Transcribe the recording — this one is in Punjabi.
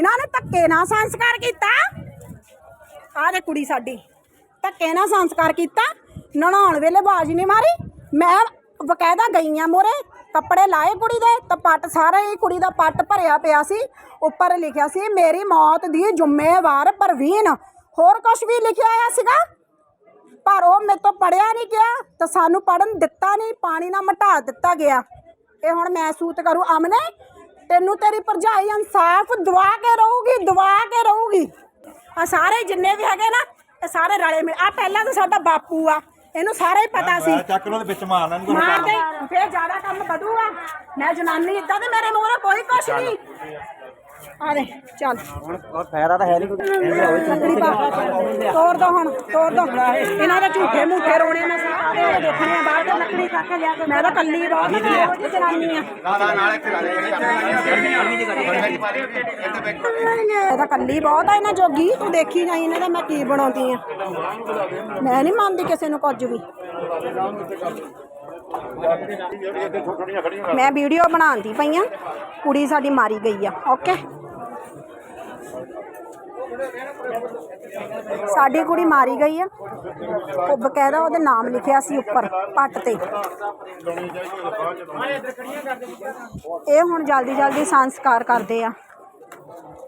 ਇਹਨਾਂ ਨੇ ਧੱਕੇ ਨਾਲ ਸੰਸਕਾਰ ਕੀਤਾ। ਆਹ ਦੇ ਕੁੜੀ ਸਾਡੀ, ਧੱਕੇ ਨਾਲ ਸੰਸਕਾਰ ਕੀਤਾ ਨਹਾਉਣ ਵੇਲੇ ਬਾਜ ਨਹੀਂ ਮਾਰੀ। ਮੈਂ ਬਕਾਇਦਾ ਗਈਆਂ ਮੋਰੇ ਕੱਪੜੇ ਲਾਏ ਕੁੜੀ ਦੇ, ਤਾਂ ਪੱਟ ਸਾਰਾ ਹੀ ਕੁੜੀ ਦਾ ਪੱਟ ਭਰਿਆ ਪਿਆ ਸੀ। ਉੱਪਰ ਲਿਖਿਆ ਸੀ, ਮੇਰੀ ਮੌਤ ਦੀ ਜ਼ਿੰਮੇਵਾਰ ਪ੍ਰਵੀਨ। ਹੋਰ ਕੁਝ ਵੀ ਲਿਖਿਆ ਆਇਆ ਸੀਗਾ? ਪਰ ਉਹ ਮੇਰੇ ਤੋਂ ਪੜਿਆ ਨਹੀਂ ਗਿਆ, ਤਾਂ ਸਾਨੂੰ ਪੜਨ ਦਿੱਤਾ ਨਹੀਂ, ਪਾਣੀ ਨਾਲ ਮਟਾ ਦਿੱਤਾ ਗਿਆ। ਇਹ ਹੁਣ ਮਹਿਸੂਸ ਕਰੂ, ਅਮਨੇ ਤੈਨੂੰ ਤੇਰੀ ਭਰਜਾਈ ਇਨਸਾਫ ਦਵਾ ਕੇ ਰਹੂਗੀ ਦਵਾ ਕੇ ਰਹੂਗੀ। ਆ ਸਾਰੇ ਜਿੰਨੇ ਵੀ ਹੈਗੇ ਨਾ ਇਹ ਸਾਰੇ ਰਲੇ ਮਿਲ ਆ ਪਹਿਲਾਂ ਤਾਂ ਸਾਡਾ ਬਾਪੂ ਆ ਇਹਨੂੰ ਸਾਰਾ ਹੀ ਪਤਾ ਸੀ। ਚੱਕ ਲੋ ਦੇ ਵਿੱਚ ਮਾਰਨਾ ਨਹੀਂ ਮਾਰ ਦੇ ਫੇਰ ਜ਼ਿਆਦਾ ਕੰਮ ਵਧੂਗਾ। ਮੈਂ ਜਨਾਨੀ ਇਦਾਂ ਤੇ ਮੇਰੇ ਮੂਹਰੇ ਕੋਈ ਕੁਛ ਨਹੀਂ। ਆ ਦੇ ਚੱਲ। ਉਹ ਫੈਰਾ ਤਾਂ ਹੈ ਨਹੀਂ ਲੱਕੜੀ ਪਾ ਤੋੜ ਦੋ ਹੁਣ ਤੋੜ ਦੋ। ਇਹਨਾਂ ਦੇ ਝੂਠੇ ਮੂਠੇ ਰੋਣੇ ਮੈਂ ਸਾਰੇ ਦੇਖਣੇ ਆ ਬਾਹਰ ਤੋਂ ਲੱਕੜੀ ਚੱਕ ਕੇ ਲਿਆ ਕੇ। ਮੈਂ ਤਾਂ ਕੱਲੀ ਬਹੁਤ ਜਨਾਨੀ ਆ। ਇਹ ਤਾਂ ਕੱਲੀ ਬਹੁਤ ਆ ਇਹਨਾਂ ਜੋਗੀ। ਤੂੰ ਦੇਖੀ ਜਾਈ ਇਹਨਾਂ ਦਾ ਮੈਂ ਕੀ ਬਣਾਉਂਦੀ ਆ। ਮੈਂ ਨਹੀਂ ਮੰਨਦੀ ਕਿਸੇ ਨੂੰ ਕੁਝ ਵੀ। ਮੈਂ ਵੀਡੀਓ ਬਣਾਉਂਦੀ ਪਈ ਆ। ਕੁੜੀ ਸਾਡੀ ਮਾਰੀ ਗਈ ਆ ਓਕੇ ਸਾਡੀ ਕੁੜੀ ਮਾਰੀ ਗਈ ਆ। ਉਹ ਬਕਾਇਦਾ ਉਹਦੇ ਨਾਮ ਲਿਖਿਆ ਸੀ ਉੱਪਰ, ਪੱਟ ਤੇ। ਇਹ ਹੁਣ ਜਲਦੀ ਜਲਦੀ ਸੰਸਕਾਰ ਕਰਦੇ ਆ।